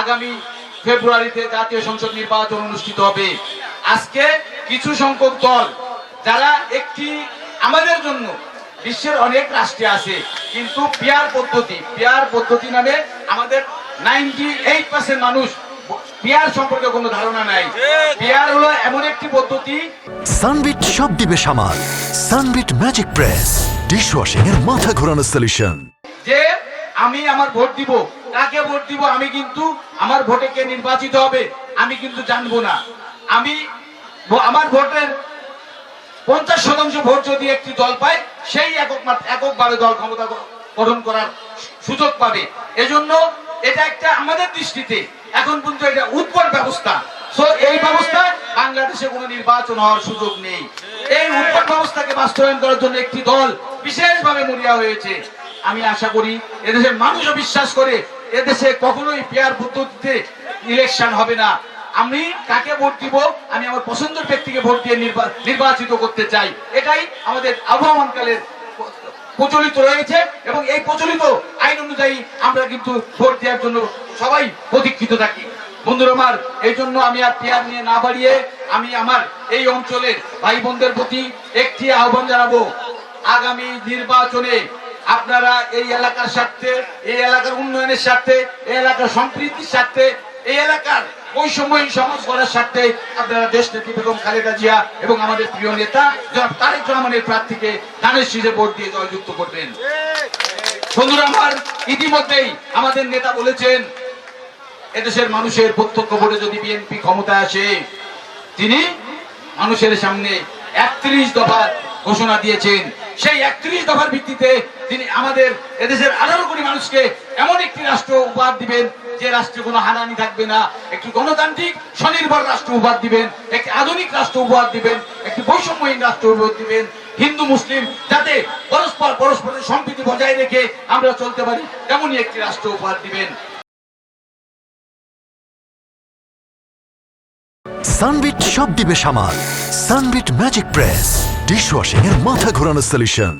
আগামী ফেব্রুয়ারিতে জাতীয় সংসদ নির্বাচন অনুষ্ঠিত হবে। আজকে কিছু সংখ্যক দল যারা একটি আমাদের জন্য বিশ্বের অনেক রাষ্ট্রে আছে কিন্তু পিয়ার পদ্ধতি পিয়ার পদ্ধতি নামে আমাদের নাইনটি এইট পার্সেন্ট মানুষ পিয়ার সম্পর্কে কোনো ধারণা নাই। পিয়ার হলো এমন একটি পদ্ধতি। সানবিট সব দিবে সামাল। Sunbit magic press. ডিশওয়াশিং এর মাথা ঘোরানো সলিউশন যে আমি আমার ভোট দিব। কাকে ভোট দিব আমি কিন্তু আমার ভোটে কে নির্বাচিত হবে আমি কিন্তু জানব না। আমি আমার ভোটের পঞ্চাশ শতাংশ ভোট যদি একটি দল পায়, সেই একক এককভাবে দল ক্ষমতা গঠন করার সুযোগ পাবে। এজন্য এটা একটা আমাদের দৃষ্টিতে এখন পর্যন্ত এটা উৎপট ব্যবস্থা। সো এই ব্যবস্থায় বাংলাদেশে কোনো নির্বাচন হওয়ার সুযোগ নেই। এই উৎপট ব্যবস্থাকে বাস্তবায়ন করার জন্য একটি দল বিশেষভাবে মরিয়া হয়েছে। আমি আশা করি এদেশের মানুষও বিশ্বাস করে এদেশে কখনোই পেয়ার পদ্ধতিতে ইলেকশন হবে না। আমি কাকে ভোট দিব? আমি আমার পছন্দের ব্যক্তিকে ভোট দিয়ে নির্বাচিত করতে চাই। এটাই আমাদের আবহমানকালের প্রচলিত রয়েছে এবং এই প্রচলিত আইন অনুযায়ী আমরা কিন্তু ভোট দেওয়ার জন্য সবাই প্রতীক্ষিত থাকি। বন্ধুরা আমার এই জন্য আমি আর পেয়ার নিয়ে না বাড়িয়ে আমি আমার এই অঞ্চলের ভাই বোনদের প্রতি একটি আহ্বান জানাব। আগামী নির্বাচনে আপনারা এই এলাকার স্বার্থে, এই এলাকার উন্নয়নের স্বার্থে, এই এলাকার সম্প্রীতির স্বার্থে, এই এলাকার বৈষম্যহীন সমাজ করার স্বার্থে আপনারা দেশ নেত্রী বেগম খালেদা জিয়া এবং আমাদের প্রিয় নেতা তারেক রহমানের প্রার্থীকে ধানের শীষে ভোট দিয়ে জয়যুক্ত করবেন। বন্ধুরা, আমার ইতিমধ্যেই আমাদের নেতা বলেছেন, এদেশের মানুষের প্রত্যক্ষ ভোটে যদি বিএনপি ক্ষমতায় আসে, তিনি মানুষের সামনে একত্রিশ দফা ঘোষণা দিয়েছেন। সেই একত্রিশ দফার ভিত্তিতে তিনি আমাদের এদেশের আঠারো কোটি মানুষকে এমন একটি রাষ্ট্র উপহার দিবেন, যে রাষ্ট্রে কোনো হানানি থাকবে না। একটি গণতান্ত্রিক স্বনির্ভর রাষ্ট্র উপহার দিবেন, একটি আধুনিক রাষ্ট্র উপহার দিবেন, একটি বৈষম্যহীন রাষ্ট্র উপহার দিবেন, হিন্দু, মুসলিম, যাতে পরস্পর পরস্পরের সম্প্রীতি বজায় রেখে আমরা চলতে পারি, তেমনই একটি রাষ্ট্র উপহার দিবেন। সানবিট সব দিবে সামাল। Sunbit magic press. ডিশওয়াশিং এর মাথা ঘোরানো সলিউশন